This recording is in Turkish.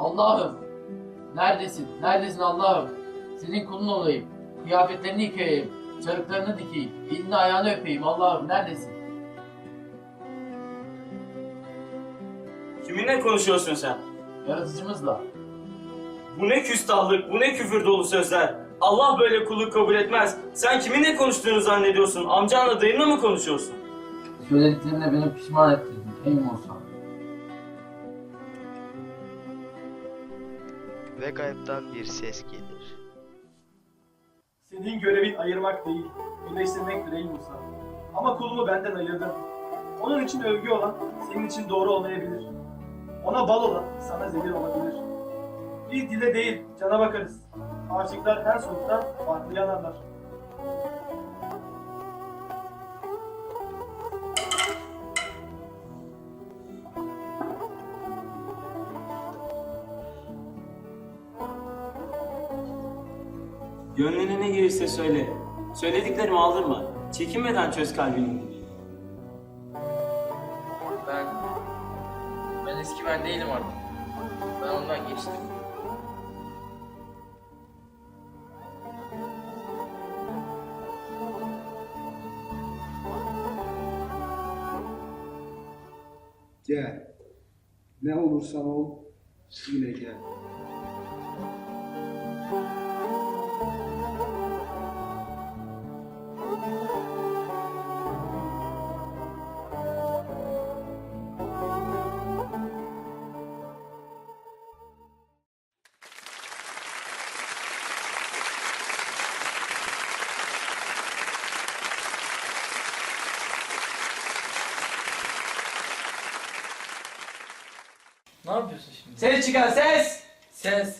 Allah'ım neredesin? Neredesin Allah'ım? Senin kulun olayım. Kıyafetlerini yıkayayım. Çarıklarını dikeyim. Elini ayağını öpeyim. Allah'ım neredesin? Kiminle konuşuyorsun sen? Yaratıcımızla. Bu ne küstahlık, bu ne küfür dolu sözler. Allah böyle kulluk kabul etmez. Sen kiminle konuştuğunu zannediyorsun? Amcanla dayınla mı konuşuyorsun? Söylediklerine beni pişman ettirdin. Ey Musa. Ve gaybtan bir ses gelir. Senin görevin ayırmak değil, birleştirmektir ey Musa. Ama kulumu benden ayırdın. Onun için övgü olan senin için doğru olmayabilir. Ona bal olan sana zehir olabilir. Bir dile değil, cana bakarız. Aşıklar her soğukta farklı yanarlar. Gönlüne ne gelirse söyle. Söylediklerimi aldırma. Çekinmeden çöz kalbini. Ben... Ben eski ben değilim artık. Ben ondan geçtim. Gel. Ne olursan ol, yine gel. Ne yapıyorsun şimdi? Ses çıkar ses! Ses.